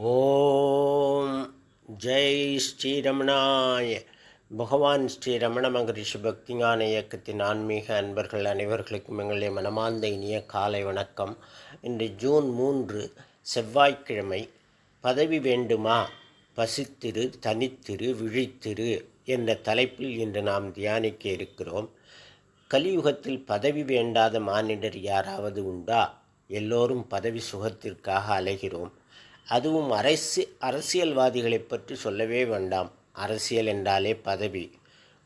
ஓம் ஜெய் ஸ்ரீரமணாய. பகவான் ஸ்ரீ ரமண மகரிஷி பக்திஞான இயக்கத்தின் ஆன்மீக அன்பர்கள் அனைவர்களுக்கும் எங்களுடைய மனமார்ந்த இனிய காலை வணக்கம். இன்று ஜூன் மூன்று செவ்வாய்க்கிழமை. பதவி வேண்டுமா? பசித்திரு தனித்திரு விழித்திரு என்ற தலைப்பில் இன்று நாம் தியானிக்க இருக்கிறோம். கலியுகத்தில் பதவி வேண்டாத மானிடர் யாராவது உண்டா? எல்லோரும் பதவி சுகத்திற்காக அலைகிறோம். அதுவும் அரசு அரசியல்வாதிகளை பற்றி சொல்லவே வேண்டாம். அரசியல் என்றாலே பதவி.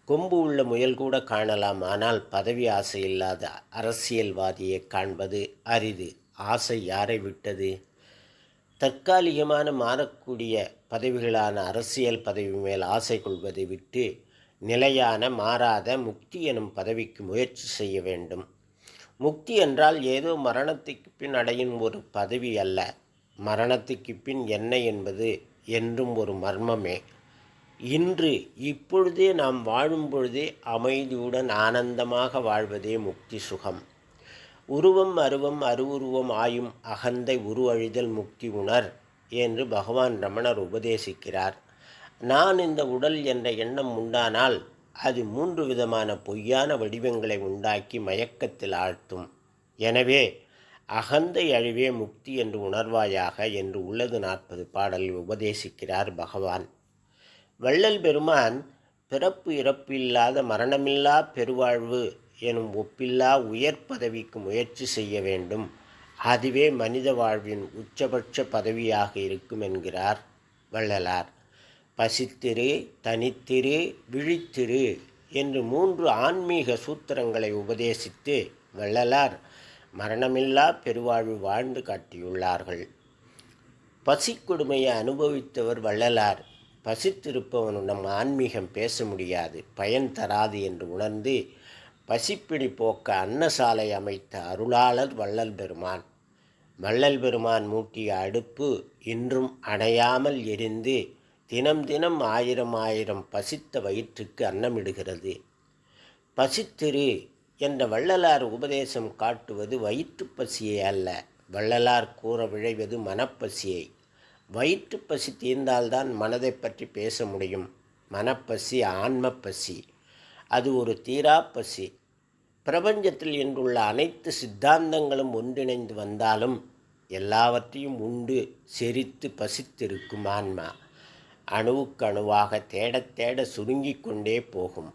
கொம்பு உள்ள முயல் கூட காணலாம். ஆனால் பதவி ஆசை இல்லாத அரசியல்வாதியை காண்பது அரிது. ஆசை யாரை விட்டது? தற்காலிகமான மாறக்கூடிய பதவிகளான அரசியல் பதவி மேல் ஆசை கொள்வதை விட்டு நிலையான மாறாத முக்தி எனும் பதவிக்கு முயற்சி செய்ய வேண்டும். முக்தி என்றால் ஏதோ மரணத்துக்கு பின் அடையும் ஒரு பதவி அல்ல. மரணத்துக்கு பின் என்ன என்பது என்றும் ஒரு மர்மமே. இன்று இப்பொழுதே நாம் வாழும் பொழுதே அமைதியுடன் ஆனந்தமாக வாழ்வதே முக்தி சுகம். உருவம் அருவம் அருவுருவம் ஆயும் அகந்தை உருவழிதல் முக்தி உணர் என்று பகவான் ரமணர் உபதேசிக்கிறார். நான் இந்த உடல் என்ற எண்ணம் உண்டானால் அது மூன்று விதமான பொய்யான வடிவங்களை உண்டாக்கி மயக்கத்தில் ஆழ்த்தும். எனவே அகந்தை அழிவே முக்தி என்று உணர்வாயாக என்று உள்ளது நாற்பது பாடலில் உபதேசிக்கிறார் பகவான். வள்ளல் பெருமான் பிறப்பு இறப்பு இல்லாத மரணமில்லா பெருவாழ்வு எனும் ஒப்பில்லா உயர் பதவிக்கு முயற்சி செய்ய வேண்டும். அதுவே மனித வாழ்வின் உச்சபட்ச பதவியாக இருக்கும் என்கிறார் வள்ளலார். பசித்திரு தனித்திரு விழித்திரு என்று மூன்று ஆன்மீக சூத்திரங்களை உபதேசித்து வள்ளலார் மரணமில்லா பெருவாழ்வு வாழ்ந்து காட்டியுள்ளார்கள். பசி கொடுமையை அனுபவித்தவர் வள்ளலார். பசித்திருப்பவனுடன் ஆன்மீகம் பேச முடியாது. பயன் தராது என்று உணர்ந்து பசிப்பிடி போக்க அன்னசாலை அமைத்த அருளாளர் வள்ளல் பெருமான். வள்ளல் பெருமான் மூட்டிய அடுப்பு இன்றும் அணையாமல் எரிந்து தினம் தினம் ஆயிரம் ஆயிரம் பசித்த வயிற்றுக்கு அன்னமிடுகிறது. பசித்திரு என்ற வள்ளலார் உபதேசம் காட்டுவது வயிற்றுப்பசியை அல்ல. வள்ளலார் கூற விழைவது மனப்பசியை. வயிற்றுப்பசி தீர்ந்தால்தான் மனதை பற்றி பேச முடியும். மனப்பசி ஆன்மப்பசி அது ஒரு தீராப்பசி பிரபஞ்சத்தில் இன்றுள்ள அனைத்து சித்தாந்தங்களும் ஒன்றிணைந்து வந்தாலும் எல்லாவற்றையும் உண்டு செரித்து பசித்திருக்கும் ஆன்மா. அணுவுக்கு அணுவாக தேடத் தேட சுருங்கிக் கொண்டே போகும்.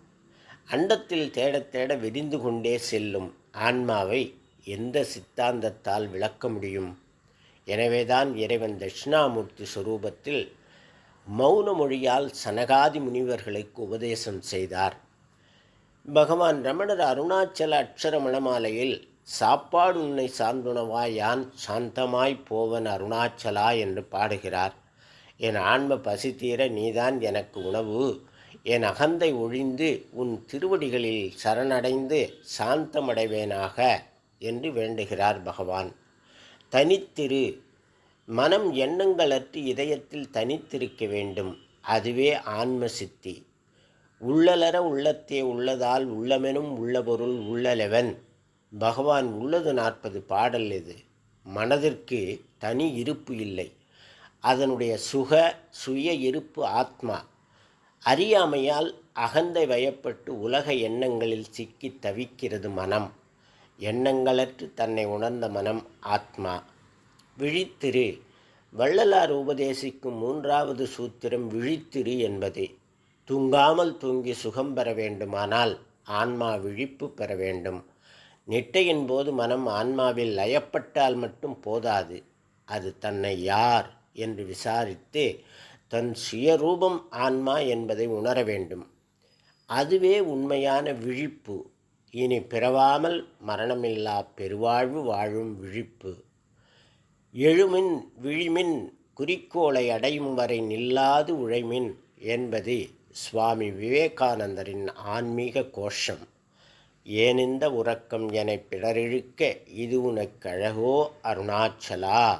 அண்டத்தில் தேடத் தேட விரிந்து கொண்டே செல்லும் ஆன்மாவை எந்த சித்தாந்தத்தால் விளக்க முடியும்? எனவேதான் இறைவன் தட்சிணாமூர்த்தி சுரூபத்தில் மௌன மொழியால் சனகாதி முனிவர்களுக்கு உபதேசம் செய்தார். பகவான் ரமணர் அருணாச்சல அக்ஷர மணமாலையில் சாப்பாடு உன்னை சார்ந்துணவா யான் சாந்தமாய் போவன் அருணாச்சலா என்று பாடுகிறார். என் ஆன்ம பசி தீர நீதான் எனக்கு உணவு. என் அகந்தை ஒழிந்து உன் திருவடிகளில் சரணடைந்து சாந்தமடைவேனாக என்று வேண்டுகிறார் பகவான். தனித்திரு மனம் எண்ணங்களற்று இதயத்தில் தனித்திருக்க வேண்டும். அதுவே ஆன்ம சித்தி உள்ளலர உள்ளத்தே உள்ளதால் உள்ளமெனும் உள்ள பொருள் உள்ளலெவன். பகவான் உள்ளது நாற்பது பாடல் இது. மனதிற்கு தனி இருப்பு இல்லை. அதனுடைய சுக சுய இருப்பு ஆத்மா. அறியாமையால் அகந்தை வயப்பட்டு உலக எண்ணங்களில் சிக்கி தவிக்கிறது மனம். எண்ணங்களற்று தன்னை உணர்ந்த மனம் ஆத்மா. விழித்திரு. வள்ளலார் உபதேசிக்கும் மூன்றாவது சூத்திரம் விழித்திரு என்பதே. தூங்காமல் தூங்கி சுகம் பெற வேண்டுமானால் ஆன்மா விழிப்பு பெற வேண்டும். நிட்டையின் போது மனம் ஆன்மாவில் லயப்பட்டால் மட்டும் போதாது. அது தன்னை யார் என்று விசாரித்து தன் சுயரூபம் ஆன்மா என்பதை உணர வேண்டும். அதுவே உண்மையான விழிப்பு. இனி பிறவாமல் மரணமில்லா பெருவாழ்வு வாழும் விழிப்பு. எழுமின் விழிமின் குறிக்கோளை அடையும் வரை நில்லாது உழைமின் என்பது சுவாமி விவேகானந்தரின் ஆன்மீக கோஷம். ஏனிந்த உறக்கம் என பிறரிழுக்க இது உனக்கழகோ அருணாச்சலா?